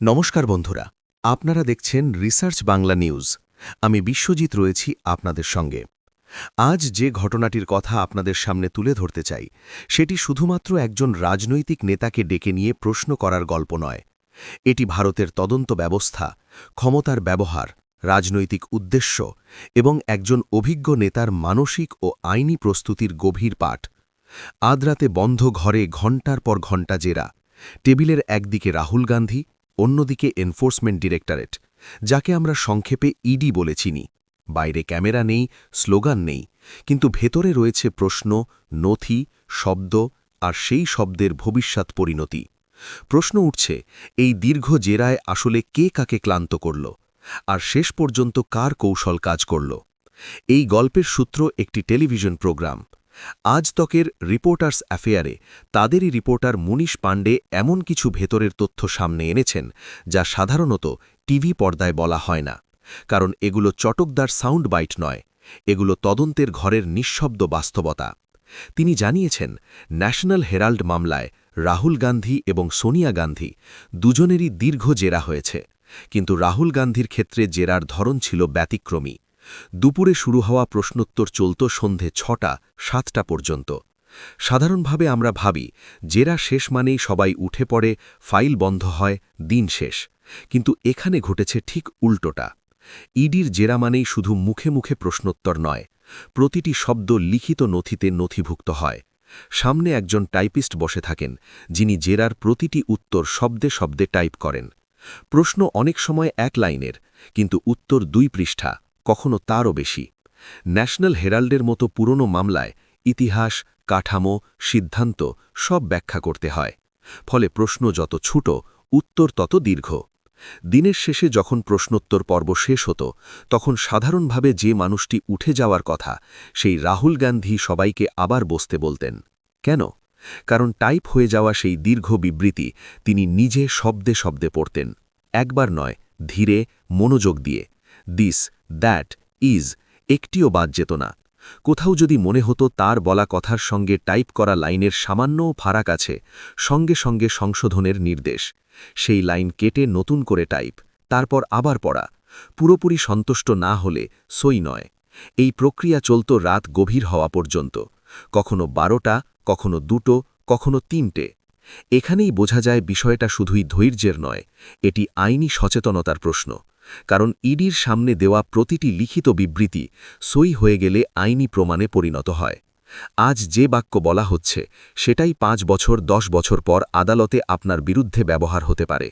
নমস্কার বন্ধুরা, আপনারা দেখছেন রিসার্চ বাংলা নিউজ। আমি বিশ্বজিৎ রয়েছি আপনাদের সঙ্গে। আজ যে ঘটনাটির কথা আপনাদের সামনে তুলে ধরতে চাই, সেটি শুধুমাত্র একজন রাজনৈতিক নেতাকে ডেকে নিয়ে প্রশ্ন করার গল্প নয়। এটি ভারতের তদন্ত ব্যবস্থা, ক্ষমতার ব্যবহার, রাজনৈতিক উদ্দেশ্য এবং একজন অভিজ্ঞ নেতার মানসিক ও আইনি প্রস্তুতির গভীর পাঠ। আদ্রাতে বন্ধ ঘরে ঘণ্টার পর ঘণ্টা জেরা, টেবিলের একদিকে রাহুল গান্ধী অন্যদিকে এনফোর্সমেন্ট ডিরেক্টরেট, যাকে আমরা সংক্ষেপে ইডি বলে চিনি। বাইরে ক্যামেরা নেই, স্লোগান নেই, কিন্তু ভেতরে রয়েছে প্রশ্ন, নথি, শব্দ আর সেই শব্দের ভবিষ্যৎ পরিণতি। প্রশ্ন উঠছে, এই দীর্ঘ জেরায় আসলে কে কাকে ক্লান্ত করল? আর শেষ পর্যন্ত কার কৌশল কাজ করল? এই গল্পের সূত্র একটি টেলিভিশন প্রোগ্রাম। আজ তকের রিপোর্টার্স অ্যাফেয়ারে তাদেরই রিপোর্টার মুনিশ পাণ্ডে এমন কিছু ভেতরের তথ্য সামনে এনেছেন যা সাধারণত টিভি পর্দায় বলা হয় না। কারণ এগুলো চটকদার সাউন্ড বাইট নয়, এগুলো তদন্তের ঘরের নিঃশব্দ বাস্তবতা। তিনি জানিয়েছেন, ন্যাশনাল হেরাল্ড মামলায় রাহুল গান্ধী এবং সোনিয়া গান্ধী দুজনেরই দীর্ঘ জেরা হয়েছে, কিন্তু রাহুল গান্ধীর ক্ষেত্রে জেরার ধরন ছিল ব্যতিক্রমী। দুপুরে শুরু হওয়া প্রশ্নোত্তর চলত সন্ধে ছটা, সাতটা পর্যন্ত। সাধারণভাবে আমরা ভাবি, জেরা শেষ মানেই সবাই উঠে পড়ে, ফাইল বন্ধ হয়, দিন শেষ। কিন্তু এখানে ঘটেছে ঠিক উল্টোটা। ইডির জেরা মানেই শুধু মুখে মুখে প্রশ্নোত্তর নয়, প্রতিটি শব্দ লিখিত নথিতে নথিভুক্ত হয়। সামনে একজন টাইপিস্ট বসে থাকেন, যিনি জেরার প্রতিটি উত্তর শব্দে শব্দে টাইপ করেন। প্রশ্ন অনেক সময় এক লাইনের, কিন্তু উত্তর দুই পৃষ্ঠা। কখনো তারও বেশি। ন্যাশনাল হেরাল্ডের মতো পুরনো মামলায় ইতিহাস, কাঠামো, সিদ্ধান্ত সব ব্যাখ্যা করতে হয়। ফলে প্রশ্ন যত ছুট, উত্তর তত দীর্ঘ। দিনের শেষে যখন প্রশ্নোত্তর পর্ব শেষ হতো, তখন সাধারণভাবে যে মানুষটি উঠে যাওয়ার কথা, সেই রাহুল গান্ধী সবাইকে আবার বসতে বলতেন। কেন? কারণ টাইপ হয়ে যাওয়া সেই দীর্ঘ বিবৃতি তিনি নিজে শব্দে শব্দে পড়তেন। একবার নয়, ধীরে মনোযোগ দিয়ে। দিস দ্যাট ইজ একটিও বাদ যেত না। কোথাও যদি মনে হতো তার বলা কথার সঙ্গে টাইপ করা লাইনের সামান্যও ফারাক আছে, সঙ্গে সঙ্গে সংশোধনের নির্দেশ। সেই লাইন কেটে নতুন করে টাইপ, তারপর আবার পড়া। পুরোপুরি সন্তুষ্ট না হলে সই নয়। এই প্রক্রিয়া চলত রাত গভীর হওয়া পর্যন্ত। কখনো বারোটা, কখনো দুটো, কখনো তিনটে। এখানেই বোঝা যায় বিষয়টা শুধুই ধৈর্যের নয়, এটি আইনি সচেতনতার প্রশ্ন। কারণ ইডির সামনে দেওয়া প্রতিটি লিখিত বিবৃতি সই হয়ে গেলে আইনি প্রমাণে পরিণত হয়। আজ যে বাক্য বলা হচ্ছে, সেটাই পাঁচ বছর, দশ বছর পর আদালতে আপনার বিরুদ্ধে ব্যবহার হতে পারে।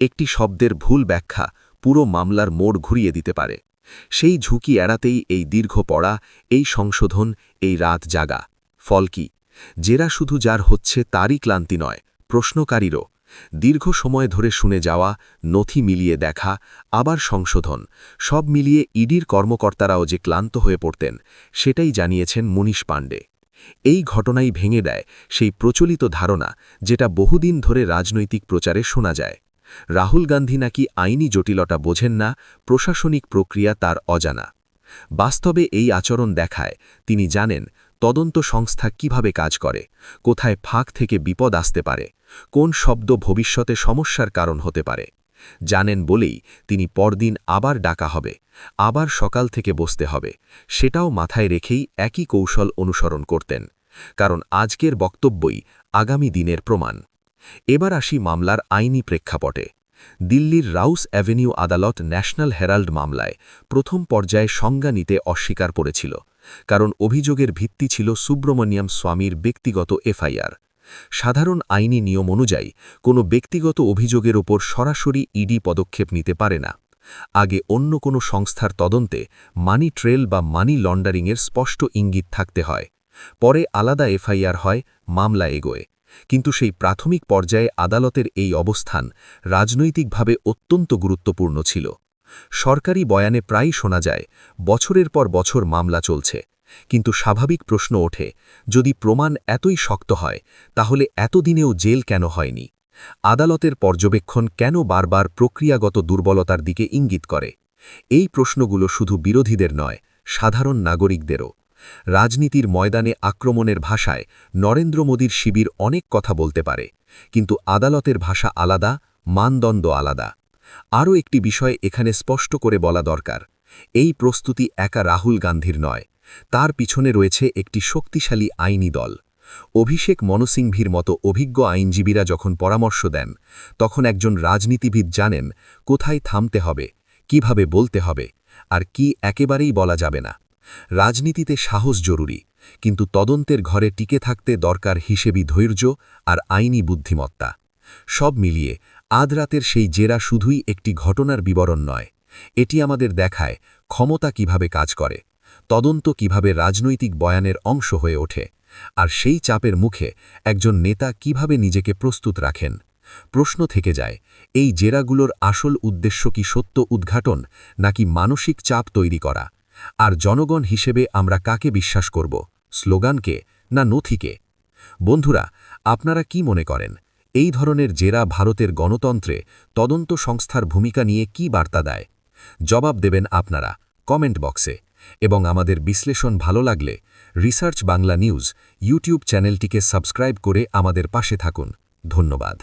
একটি শব্দের ভুল ব্যাখ্যা পুরো মামলার মোড় ঘুরিয়ে দিতে পারে। সেই ঝুঁকি এড়াতেই এই দীর্ঘ পড়া, এই সংশোধন, এই রাত জাগা। ফল কি? জেরা শুধু যার হচ্ছে তারই ক্লান্তি নয়, প্রশ্নকারীরও। দীর্ঘ সময় ধরে শুনে যাওয়া, নথি মিলিয়ে দেখা, আবার সংশোধন, সব মিলিয়ে ইডির কর্মকর্তারাও যে ক্লান্ত হয়ে পড়তেন, সেটাই জানিয়েছেন মনীষ পাণ্ডে। এই ঘটনাই ভেঙে দেয় সেই প্রচলিত ধারণা যেটা বহুদিন ধরে রাজনৈতিক প্রচারে শোনা যায়। রাহুল গান্ধী নাকি আইনি জটিলতা বোঝেন না, প্রশাসনিক প্রক্রিয়া তার অজানা। বাস্তবে এই আচরণ দেখায়, তিনি জানেন তদন্ত সংস্থা কীভাবে কাজ করে, কোথায় ফাঁক থেকে বিপদ আসতে পারে, কোন শব্দ ভবিষ্যতে সমস্যার কারণ হতে পারে। জানেন বলেই তিনি পরদিন আবার ডাকা হবে, আবার সকাল থেকে বসতে হবে, সেটাও মাথায় রেখেই একই কৌশল অনুসরণ করতেন, কারণ আজকের বক্তব্যই আগামী দিনের প্রমাণ। এবার আসি মামলার আইনি প্রেক্ষাপটে। দিল্লির রাউস অ্যাভিনিউ আদালত ন্যাশনাল হেরাল্ড মামলায় প্রথম পর্যায়ে সংজ্ঞা নিতে অস্বীকার করেছিল, কারণ অভিযোগের ভিত্তি ছিল সুব্রমণিয়াম স্বামীর ব্যক্তিগত এফআইআর। সাধারণ আইনি নিয়ম অনুযায়ী, কোনো ব্যক্তিগত অভিযোগের ওপর সরাসরি ইডি পদক্ষেপ নিতে পারে না। আগে অন্য কোনো সংস্থার তদন্তে মানি ট্রেল বা মানি লন্ডারিংয়ের স্পষ্ট ইঙ্গিত থাকতে হয়। পরে আলাদা এফআইআর হয়, মামলা এগোয়। কিন্তু সেই প্রাথমিক পর্যায়ে আদালতের এই অবস্থান রাজনৈতিকভাবে অত্যন্ত গুরুত্বপূর্ণ ছিল। সরকারি বয়ানে প্রায়ই শোনা যায়, বছরের পর বছর মামলা চলছে। কিন্তু স্বাভাবিক প্রশ্ন ওঠে, যদি প্রমাণ এতই শক্ত হয়, তাহলে এতদিনেও জেল কেন হয়নি? আদালতের পর্যবেক্ষণ কেন বারবার প্রক্রিয়াগত দুর্বলতার দিকে ইঙ্গিত করে? এই প্রশ্নগুলো শুধু বিরোধীদের নয়, সাধারণ নাগরিকদেরও। রাজনীতির ময়দানে আক্রমণের ভাষায় নরেন্দ্র মোদীর শিবির অনেক কথা বলতে পারে, কিন্তু আদালতের ভাষা আলাদা, মানদণ্ড আলাদা। আরও একটি বিষয় এখানে স্পষ্ট করে বলা দরকার, এই প্রস্তুতি একা রাহুল গান্ধীর নয়, তার পিছনে রয়েছে একটি শক্তিশালী আইনি দল। অভিষেক মনসিংভীর মতো অভিজ্ঞ আইনজীবীরা যখন পরামর্শ দেন, তখন একজন রাজনীতিবিদ জানেন কোথায় থামতে হবে, কীভাবে বলতে হবে, আর কি একেবারেই বলা যাবে না। রাজনীতিতে সাহস জরুরি, কিন্তু তদন্তের ঘরে টিকে থাকতে দরকার হিসেবি ধৈর্য আর আইনি বুদ্ধিমত্তা। সব মিলিয়ে আদ রাতের সেই জেরা শুধুই একটি ঘটনার বিবরণ নয়, এটি আমাদের দেখায় ক্ষমতা কীভাবে কাজ করে, তদন্ত কীভাবে রাজনৈতিক বয়ানের অংশ হয়ে ওঠে, আর সেই চাপের মুখে একজন নেতা কীভাবে নিজেকে প্রস্তুত রাখেন। প্রশ্ন থেকে যায়, এই জেরাগুলোর আসল উদ্দেশ্য কি সত্য উদ্ঘাটন নাকি মানসিক চাপ তৈরি করা? আর জনগণ হিসেবে আমরা কাকে বিশ্বাস করব, স্লোগানকে না নথিকে? বন্ধুরা, আপনারা কি মনে করেন, এই ধরনের জেরা ভারতের গণতন্ত্রে তদন্ত সংস্থার ভূমিকা নিয়ে কি বার্তা দেয়? জবাব দেবেন আপনারা কমেন্ট বক্সে। এবং আমাদের বিশ্লেষণ ভালো লাগলে রিসার্চ বাংলা নিউজ ইউটিউব চ্যানেলটিকে সাবস্ক্রাইব করে আমাদের পাশে থাকুন। ধন্যবাদ।